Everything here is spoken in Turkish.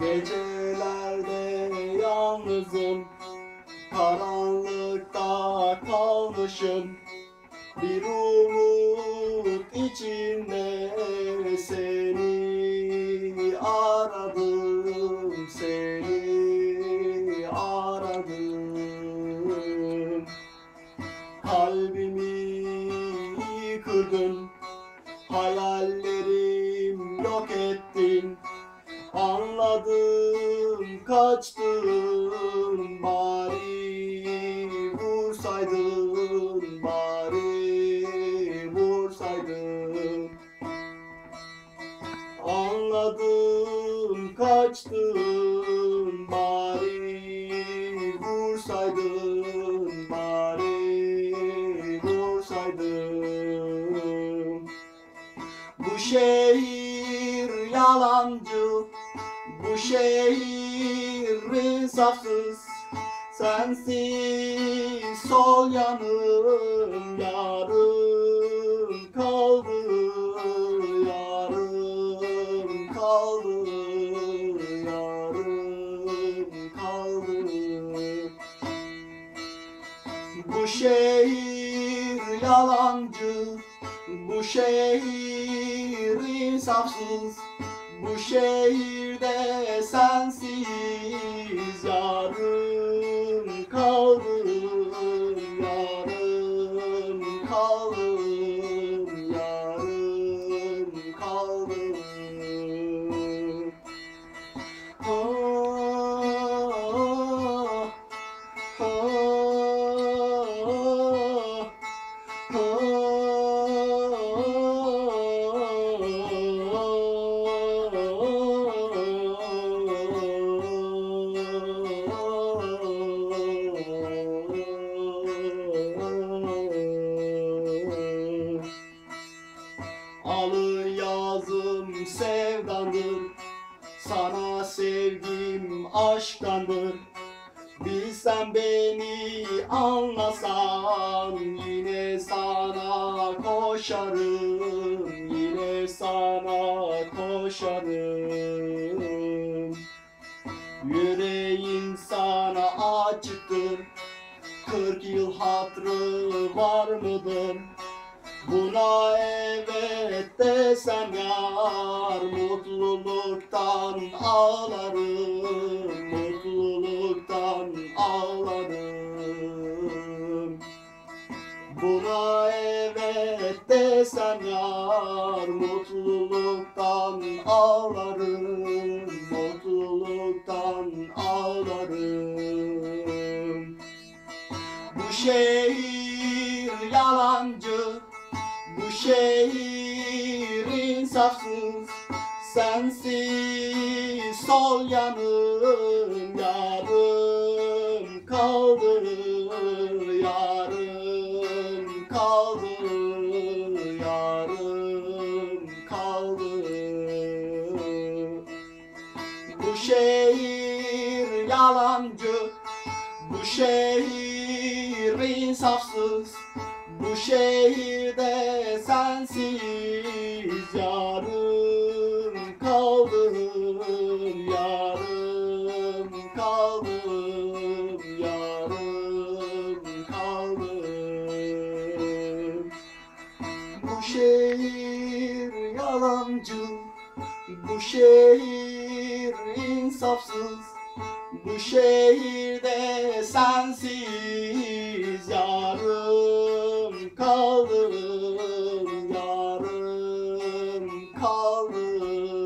Gecelerde yalnızım. Karanlıkta kalmışım. Bir umut içinde seni aradım Seni aradım. Kalbimi kırdın Hayallerim yok ettin Anladım kaçtın bari vursaydın bari vursaydın. Anladım kaçtın bari vursaydın bari vursaydın. Bu şehir yalancı bu şehir insafsız Sensiz sol yanım yarım kaldı Yarım kaldı Yarım kaldı. Bu şehir yalancı Bu şehir insafsız bu şehirde sensiz yarım kaldım yarım kaldım yarım kaldım aşktandır Bilsen beni anlasan Yine sana koşarım. Yine sana koşarım. Yüreğim sana açıktır. Kırk yıl hatrı var mıdır? Buna evet desem yar Mutluluktan ağlarım evet desem yar Mutluluktan ağlarım Mutluluktan ağlarım. Bu şehir yalancı Bu şehir insafsız Sensiz sol yanım yarım kaldı Yarım Bu şehir yalancı Bu şehir insafsız Bu şehirde sensiz. Yarım kaldım Yarım kaldım Yarım kaldım Bu şehir yalancı bu şehir insafsız Bu şehirde sensiz. Yarım kaldım Yarım kaldım.